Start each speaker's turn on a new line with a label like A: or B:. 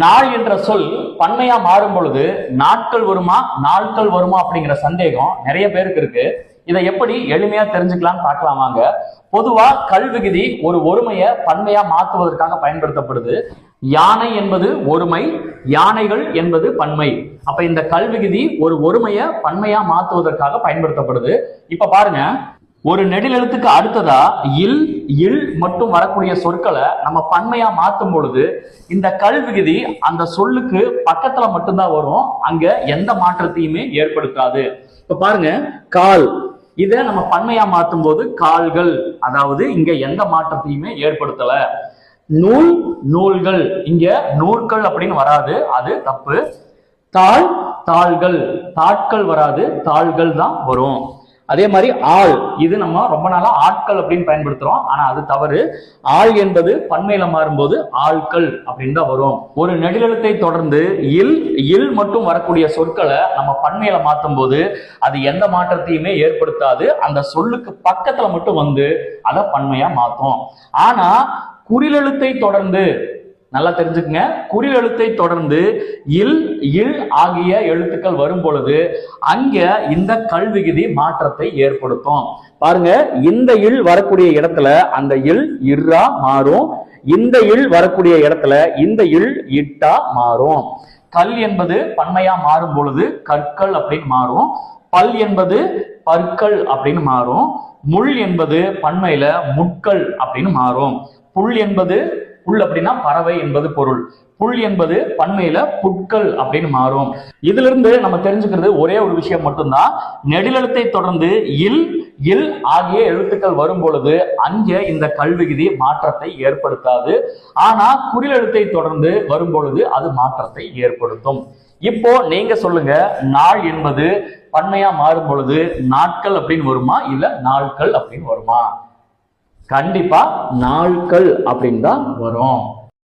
A: நாள் என்ற சொல் பன்மையா மாறும் பொழுது நாட்கள் வருமா நாட்கள் வருமா அப்படிங்கிற சந்தேகம் நிறைய பேருக்கு இருக்கு. இதை எப்படி எளிமையா தெரிஞ்சுக்கலாம்னு பார்க்கலாமாங்க பொதுவா கல்விகுதி ஒரு ஒருமையை பன்மையா மாற்றுவதற்காக பயன்படுத்தப்படுது. யானை என்பது ஒருமை யானைகள் என்பது பன்மை. அப்ப இந்த கல்விகுதி ஒரு ஒருமையை பன்மையா மாற்றுவதற்காக பயன்படுத்தப்படுது. இப்ப பாருங்க ஒரு நெடிலெழுத்துக்கு அடுத்ததா இல் இல் மட்டும் வரக்கூடிய சொற்களை நம்ம பன்மையா மாற்றும் பொழுது இந்த கல் விகுதி அந்த சொல்லுக்கு பக்கத்துல மட்டும்தான் வரும். அங்க எந்த மாற்றத்தையுமே ஏற்படுத்தாது. இப்ப பாருங்க கால். இதை நம்ம பன்மையா மாற்றும் போது கால்கள் அதாவது இங்க எந்த மாற்றத்தையுமே ஏற்படுத்தல. நூல் நூல்கள். இங்க நூற்கள் அப்படின்னு வராது அது தப்பு. தாள் தாள்கள். தாட்கள் வராது தாள்கள் தான் வரும். அதே மாதிரி ஆள். இது நம்ம ரொம்ப நாளா ஆட்கள் அப்படின்னு பயன்படுத்துறோம். ஆனா அது தவறு. ஆள் என்பது பன்மையில மாறும்போது ஆட்கள் அப்படின்னு தான் வரும். ஒரு நெடிலெழுத்தை தொடர்ந்து இல் இல் மட்டும் வரக்கூடிய சொற்களை நம்ம பன்மையில மாற்றும் போது அது எந்த மாற்றத்தையுமே ஏற்படுத்தாது. அந்த சொல்லுக்கு பக்கத்துல மட்டும் வந்து அதை பன்மையா மாத்தும். ஆனா குறிலெழுத்தை தொடர்ந்து நல்லா தெரிஞ்சுக்கங்க. குறில் எழுத்தை தொடர்ந்து இல் இல் ஆகிய எழுத்துக்கள் வரும் பொழுது அங்க இந்த கல்விகுதி மாற்றத்தை ஏற்படுத்தும். பாருங்க இந்த இல் வரக்கூடிய இடத்துல அந்த இல் இர்ரா மாறும். இந்த இல் வரக்கூடிய இடத்துல இந்த இல் இட்டா மாறும். கல் என்பது பன்மையா மாறும் பொழுது கற்கள் அப்படின்னு மாறும். பல் என்பது பற்கள் அப்படின்னு மாறும். முள் என்பது பன்மையில முட்கள் அப்படின்னு மாறும். புல் என்பது புல் அப்படின்னா பறவை என்பது பொருள். புல் என்பது பண்மையில புட்கள் அப்படின்னு மாறும். இதுல இருந்து நம்ம தெரிஞ்சுக்கிறது ஒரே ஒரு விஷயம் மட்டும்தான். நெடிலெழுத்தை தொடர்ந்து இல் இல் ஆகிய எழுத்துக்கள் வரும் பொழுது அங்கே இந்த கல்விகுதி மாற்றத்தை ஏற்படுத்தாது. ஆனா குறிலெழுத்தை தொடர்ந்து வரும் பொழுது அது மாற்றத்தை ஏற்படுத்தும். இப்போ நீங்க சொல்லுங்க நாள் என்பது பன்மையா மாறும் பொழுது நாட்கள் அப்படின்னு வருமா? இல்ல நாட்கள் அப்படின்னு வருமா? கண்டிப்பா நாட்கள் அப்படின்னு தான் வரும்.